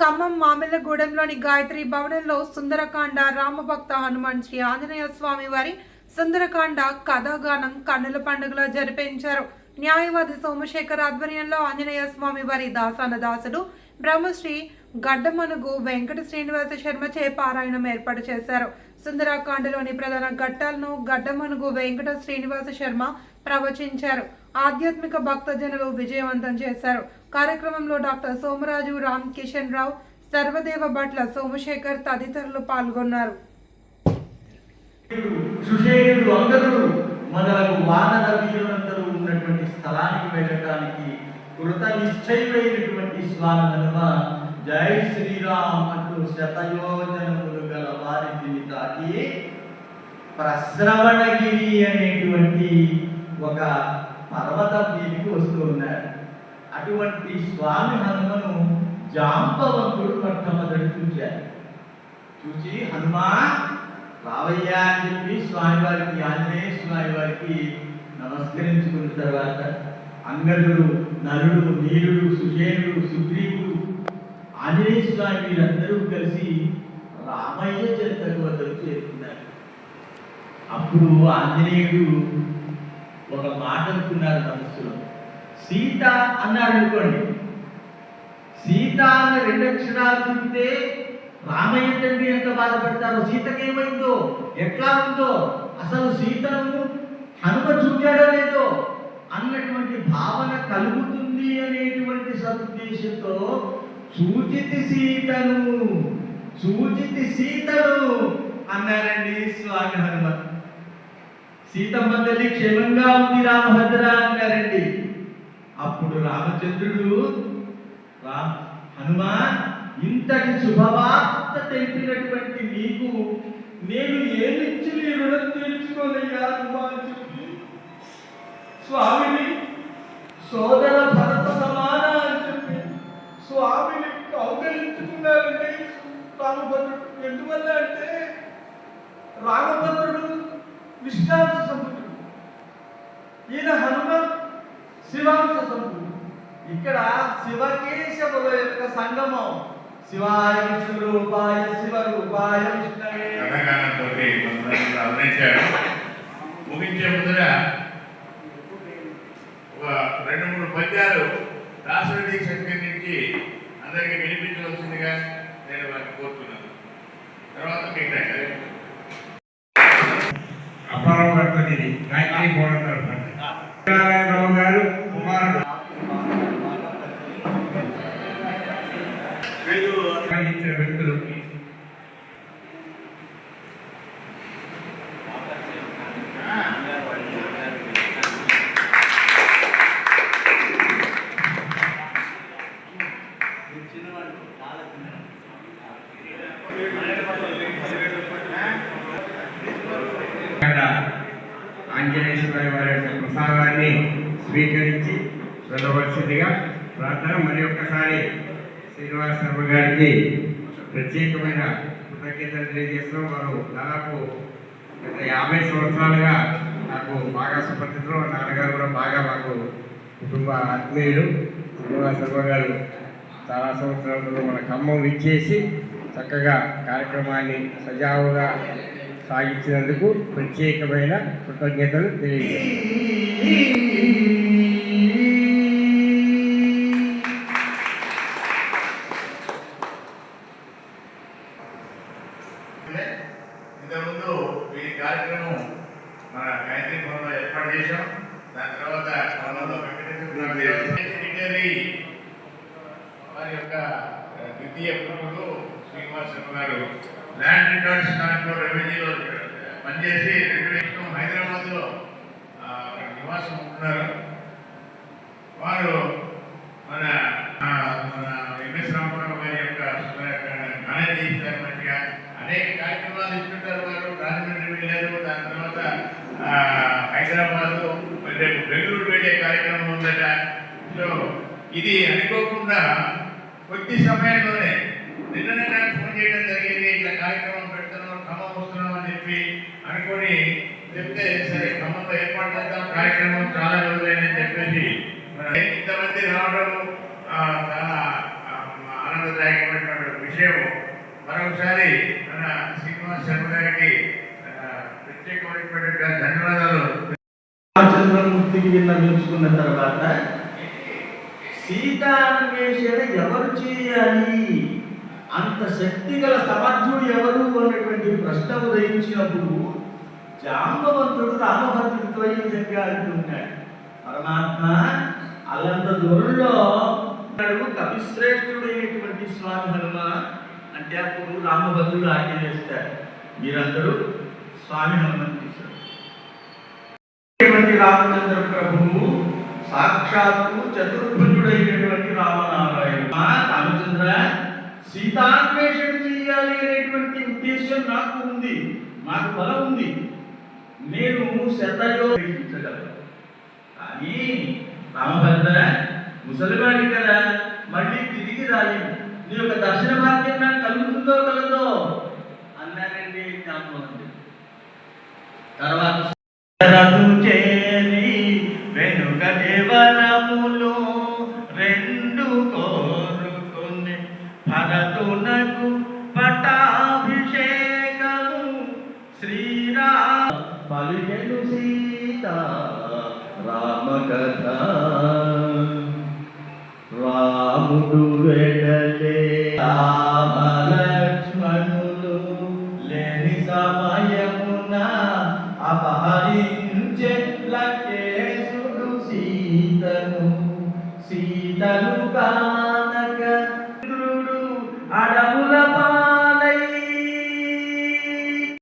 ఖమ్మం మామిళ్ళగూడెంలోని గాయత్రి భవనంలో సుందరకాండ రామభక్త హనుమాన్ శ్రీ ఆంజనేయ స్వామి వారి సుందరకాండ కథాగానం కన్నుల పండుగలో జరిపించారు. న్యాయవాది సోమశేఖర్ ఆధ్వర్యంలో ఆంజనేయ స్వామి వారి దాసాన దాసుడు బ్రహ్మశ్రీ గడ్డమనుగు వెంకట శ్రీనివాస శర్మచే పారాయణం ఏర్పాటు చేశారు. సుందరకాండలోని ప్రధాన ఘట్టాలను గడ్డమనుగు వెంకట శ్రీనివాస శర్మ ప్రవచించారు. ఆధ్యాత్మిక భక్తజనులు విజయవంతం చేశారు. కార్యక్రమంలో డాక్టర్ సోమరాజు రామ్ కిషన్ రావు సర్వదేవ భట్ల సోమశేఖర్ తదితరులు పాల్గొన్నారు. సుషేయుడు అందరూ మొదలగు వానర వీరులందరూ ఉన్నటువంటి స్థలానికి వెళ్ళటానికి కృత నిశ్చయుడైనటువంటి స్వామి జై శ్రీరామ్ అంటూ శతయోజనములు గల వారిని తాకి ప్రశ్రవణగిరి అనేటువంటి ఒక పర్వత మీదకి వస్తూ ఉన్నాడు అటువంటి స్వామి హనుమను జాంబవంతుడు మొట్టమొదటి చూశాడు చూసి హనుమా రావయ్యా అని చెప్పి స్వామివారికి ఆంజనేయ స్వామి వారికి నమస్కరించుకున్న తర్వాత అంగదుడు నలుడు నీరుడు సుషేనుడు సుగ్రీవుడు ఆంజనేయ స్వామి వీరందరూ కలిసి రామయ్య చరిత్రకు వద్దకు చేరుకున్నారు. అప్పుడు ఆంజనేయుడు ఒక మాట అనుకున్నారు మనస్సులో. సీత అన్నారు అనుకోండి. సీత అన్న రెండు అక్షరాలు తింటే రామయ్య తండ్రి ఎంత బాధపడతారో సీతకేమైందో ఎట్లా ఉందో అసలు సీతను హనుమ చూచాడో లేదో అన్నటువంటి భావన కలుగుతుంది అనేటువంటి సదుద్దేశంతో సూచితి సీతను సూచితి సీతను అన్నారండి స్వామి హనుమ సీతమ్మ తల్లి క్షేమంగా ఉంది రామభద్ర అన్నారండి అప్పుడు రామచంద్రుడు రా హనుమా ఇంతటి శుభవార్త తెలిపినటువంటి నీకు నేను ఏమిచ్చి నీ రుణం తీర్చుకోనయ్యా అని చెప్పి. స్వామిని సోదర భరత సమాన అని చెప్పి స్వామిని అవగలించుకున్నారండి రామభద్రుడు. ఎందువల్ల అంటే రామభద్రుడు విష్ణాంశ శివాంశ సంపుతుడు ఇక్కడ శివకేశవుల యొక్క సంగమం. శివాయ విష్ణు రూపాయ శివ రూపాయ విష్ణవే ముగించే ముందర ఒక రెండు మూడు పద్యాలు దాసరి శక్తి నుంచి అందరికీ వినిపించవలసిందిగా నేను వారిని కోరుతున్నాను. తర్వాత గారితో ఇది గాయత్రి గోడ ఇచ్చిన వ్యక్తులు. ఇక్కడ ఆంజనేయ స్వామి వారి యొక్క ప్రసాదాన్ని స్వీకరించి వెళ్ళవలసిందిగా ప్రార్థన మరి ఒక్కసారి శ్రీనివాస శర్మ గారికి ప్రత్యేకమైన కృతజ్ఞతలు తెలియజేస్తున్నాం వారు దాదాపు గత యాభై సంవత్సరాలుగా నాకు బాగా సుపరిచితులు నాన్నగారు కూడా బాగా మాకు కుటుంబ ఆత్మీయులు. శ్రీనివాస శర్మ గారు చాలా సంవత్సరాలలో మన ఖమ్మం ఇచ్చేసి చక్కగా కార్యక్రమాన్ని సజావుగా సాగించినందుకు ప్రత్యేకమైన కృతజ్ఞతలు తెలియజేస్తాను ఇంతకుముందు ఈ కార్యక్రమం మన గాయత్రి భవన్లో ఏర్పాటు చేశాం. దాని తర్వాత ఖమ్మంలో వెంకటేశ్వర వారి యొక్క ద్వితీయ పురుషుడు శ్రీనివాస్ శర్మ గారు. ల్యాండ్ రికార్డ్స్ దాంట్లో రెవెన్యూలో పనిచేసి రెండు వేల హైదరాబాద్లో నివాసం ఉంటున్నారు. వారు మన మన అనేక కార్యక్రమాలు ఇస్తుంటారు వారు రాజమండ్రి వెళ్ళారు. దాని తర్వాత హైదరాబాద్ రేపు బెంగళూరు వెళ్ళే కార్యక్రమం ఉందట. సో ఇది అనుకోకుండా కొద్ది సమయంలోనే నిన్ననే నాకు ఫోన్ చేయడం జరిగింది. ఇట్లా కార్యక్రమం పెడుతున్నాం ఖమ్మం వస్తున్నాం అని చెప్పి అనుకొని చెప్తే సరే ఖమ్మంలో ఏర్పాటు చేద్దాం. కార్యక్రమం చాలా రోజులైందని చెప్పేసి ఇంతమంది రావడం చాలా ఆనందదాయకమైనటువంటి విషయం మరొకసారి మన శ్రీనివాస్ శర్మ గారికి ప్రత్యేకమైనటువంటి ధన్యవాదాలు. రామచంద్రమూర్తికి విన్నవించుకున్న తర్వాత సీతాన్వేషణ ఎవరు చేయాలి? అంత శక్తి గల సమర్థుడు ఎవరు అనేటువంటి ప్రశ్న ఉదయించినప్పుడు జాంబవంతుడు రామభద్రుడితో ఈ విధంగా అంటున్నాడు పరమాత్మ అల్లంత దూరంలో ఉన్నాడు కపిశ్రేష్ఠుడైనటువంటి స్వామి హనుమ అంటే అప్పుడు రామభద్రుడు ఆజ్ఞ చేస్తాడు. మీరందరూ స్వామి హనుమని రామచంద్ర ప్రభువు సాక్షాత్తు చతుర్భుజుడైనటువంటి రామనారాయణ. రామచంద్ర సీతాన్వేషణ చేయాలి అనేటువంటి ఉద్దేశం నాకు ఉంది. నాకు బలం ఉంది. నేను శతయోగించగలను కానీ రామభద్ర ముసలివాడి కదా మళ్ళీ తిరిగి రాలేదు. నీ యొక్క దర్శన భాగ్యం నాకు కలుగుతుందో కలదో అన్నానండి జ్ఞాపకం తర్వాత రథు చేరి వెనుక దేవరములు రెండు కోరుకుని భరతునకు పటాభిషేకము. శ్రీరా పలికెను సీత రామ కథ చెట్ల చేసుడు సీతను సీతను